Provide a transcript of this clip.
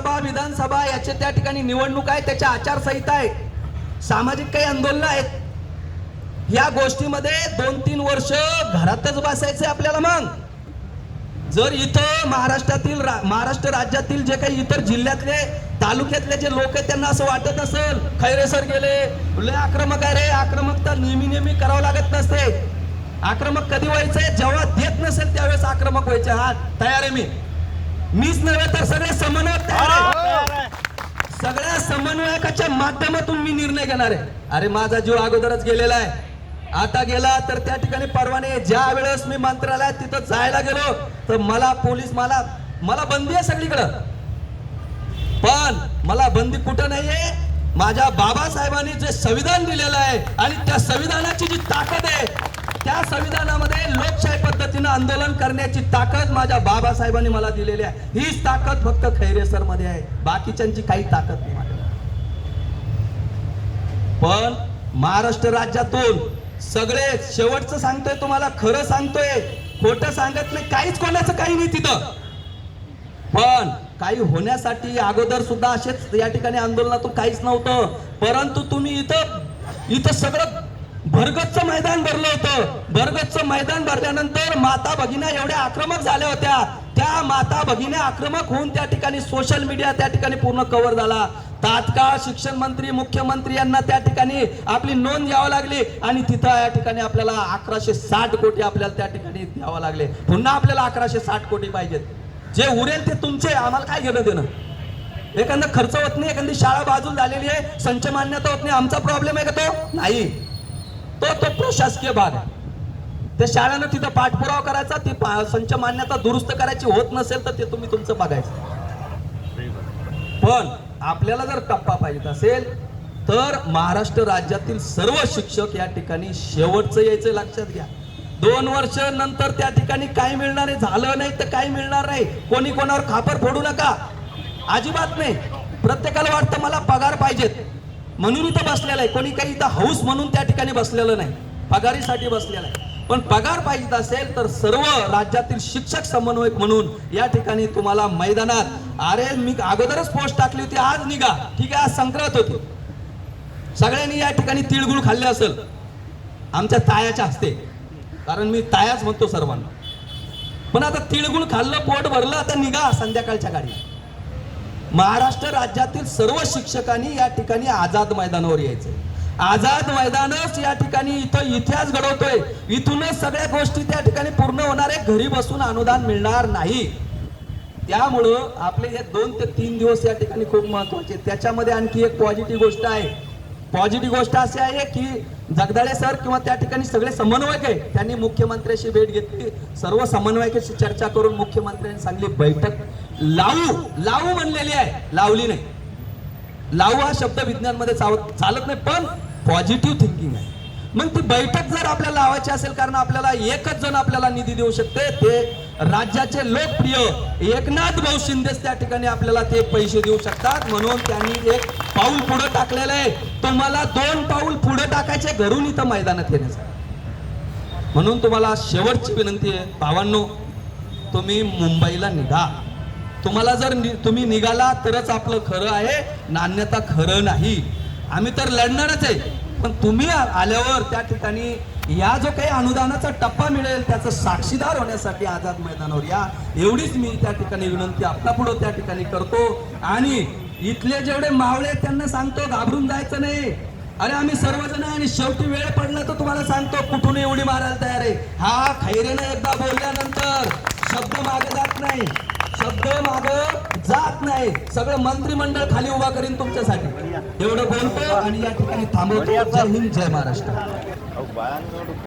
लोकसभा विधानसभा याचे त्या ठिकाणी निवडणूक आहे त्याच्या आचारसंहिता आहे. सामाजिक काही आंदोलन आहेत. या गोष्टीमध्ये दोन तीन वर्ष घरातच बसायचे आपल्याला मग. जर इथं महाराष्ट्रातील रा- महाराष्ट्र राज्यातील जे काही इतर जिल्ह्यातले तालुक्यातले जे लोक आहेत त्यांना असं वाटत असेल खैरे सर गेले लय आक्रमक आहे रे आक्रमकता नेहमी नेहमी करावं लागत नसते. आक्रमक कधी व्हायचंय? जेव्हा देत नसेल त्यावेळेस आक्रमक व्हायचे. हा तयार आहे मी. मीच नव्हे तर सगळे समन्वयक सगळ्या समन्वयकाच्या माध्यमातून मी निर्णय घेणार आहे. अरे माझा जीव अगोदरच गेलेला आहे. आता गेला तर त्या ठिकाणी परवाने ज्या वेळेस मी मंत्रालयात तिथं जायला गेलो तर मला पोलीस मला मला बंदी आहे सगळीकडं. पण मला बंदी कुठं नाहीये? माझ्या बाबासाहेबांनी जे संविधान दिलेलं आहे आणि त्या संविधानाची जी ताकद आहे त्या संविधानामध्ये लोकशाही पद्धतीनं आंदोलन करण्याची ताकद माझ्या बाबासाहेबांनी मला दिलेली आहे. हीच ताकद फक्त खैरेसरमध्ये आहे. बाकीच्यांची काही ताकद नाही पण महाराष्ट्र राज्यातून सगळे शेवटचं सांगतोय तुम्हाला खरं सांगतोय. खोटं सांगत नाही काहीच कोणाचं काही नाही तिथं. पण काही होण्यासाठी अगोदर सुद्धा असेच या ठिकाणी आंदोलनातून काहीच नव्हतं. परंतु तुम्ही इथं इथं सगळं भरगतचं मैदान भरलं मैदान भरल्यानंतर माता भगिना एवढ्या आक्रमक झाल्या होत्या. त्या माता भगिनी आक्रमक होऊन त्या ठिकाणी सोशल मीडिया त्या ठिकाणी पूर्ण कव्हर झाला. तात्काळ शिक्षण मंत्री मुख्यमंत्री यांना त्या ठिकाणी आपली नोंद घ्यावी लागली आणि तिथं या ठिकाणी आपल्याला अकराशे साठ कोटी आपल्याला त्या ठिकाणी द्यावं लागले. पुन्हा आपल्याला अकराशे साठ कोटी पाहिजेत. जे उरेल ते तुमचे आम्हाला काय घेणं देणं? एखादा खर्च होत नाही एखादी शाळा बाजूला झालेली आहे संच मान्यता होत नाही आमचा प्रॉब्लेम आहे का तो? नाही. तो तो प्रशासकीय भाग आहे. त्या शाळेनं तिथं पाठपुरावा करायचा ती संच मान्यता दुरुस्त करायची होत नसेल तर ते तुम्ही तुमचं बघायचं. पण आपल्याला जर टप्पा पाहिजे असेल तर महाराष्ट्र राज्यातील सर्व शिक्षक या ठिकाणी शेवटचं यायचं लक्षात घ्या. दोन वर्ष नंतर त्या ठिकाणी काय मिळणार आहे? झालं नाही तर काय मिळणार नाही? कोणी कोणावर खापर फोडू नका. अजिबात नाही. प्रत्येकाला वाटतं मला पगार पाहिजेत. म्हणून इथं बसलेलं आहे. कोणी काही इथं हाऊस म्हणून त्या ठिकाणी बसलेलं नाही. पगारीसाठी बसलेला आहे. पण पगार पाहिजे असेल तर सर्व राज्यातील शिक्षक समन्वयक म्हणून या ठिकाणी तुम्हाला मैदानात अरे मी अगोदरच पोस्ट टाकली होती आज निघा. ठीक आहे आज संक्रांत होती. सगळ्यांनी या ठिकाणी तिळगुळ खाल्ले असेल. आमच्या तायाच्या हस्ते. कारण मी तायाच म्हणतो सर्वांना. पण आता तिळगुळ खाल्लं पोट भरलं आता निघा संध्याकाळच्या गाडी महाराष्ट्र राज्यातील सर्व शिक्षकांनी या ठिकाणी आझाद मैदानावर यायचं आझाद मैदानच या ठिकाणी इथं इतिहास घडवतोय. इथूनच सगळ्या गोष्टी त्या ठिकाणी पूर्ण होणार आहे. घरी बसून अनुदान मिळणार नाही. त्यामुळं आपले हे दोन ते तीन दिवस या ठिकाणी खूप महत्त्वाचे त्याच्यामध्ये आणखी एक पॉझिटिव्ह गोष्ट आहे. पॉझिटिव्ह गोष्ट अशी आहे की जगदाळे सर किंवा त्या ठिकाणी सगळे समन्वयक आहे त्यांनी मुख्यमंत्र्यांशी भेट घेतली. सर्व समन्वयकाशी चर्चा करून मुख्यमंत्र्यांनी सांगली बैठक लावू लावू म्हणलेली आहे. लावली नाही. लावू हा शब्द विज्ञानमध्ये चालत नाही. पण पॉझिटिव्ह थिंकिंग आहे. मग ती बैठक जर आपल्याला लावायची असेल कारण आपल्याला एकच जण आपल्याला निधी देऊ शकते ते राज्याचे लोकप्रिय एकनाथ भाऊ शिंदेच त्या ठिकाणी आपल्याला ते पैसे देऊ शकतात. म्हणून त्यांनी एक पाऊल पुढे टाकलेलं आहे. तुम्हाला दोन पाऊल पुढे टाकायचे घरून इथं मैदानात येण्याचं. म्हणून तुम्हाला शेवटची विनंती आहे भावांनो तुम्ही मुंबईला निघा. तुम्हाला जर नि- तुम्ही निघाला तरच आपलं खरं आहे नान्यता खरं नाही. आम्ही तर लढणारच आहे. पण तुम्ही आल्यावर त्या ठिकाणी या जो काही अनुदानाचा टप्पा मिळेल त्याचं साक्षीदार होण्यासाठी आझाद मैदानावर या. एवढीच मी त्या ठिकाणी विनंती आपला पुढे त्या ठिकाणी करतो. आणि इथले जेवढे मावळे आहेत त्यांना सांगतो घाबरून जायचं नाही. अरे आम्ही सर्वजण आणि शेवटी वेळ पडला तर तुम्हाला सांगतो कुठून एवढी मारायला तयार आहे. हा खैरेनं एकदा बोलल्यानंतर शब्द मागे जात नाही. शब्द माग जात नाही. सगळं मंत्रिमंडळ खाली उभा करीन तुमच्यासाठी. एवढं बोलतो आणि या ठिकाणी थांबवतो. जय हिंद जय महाराष्ट्र.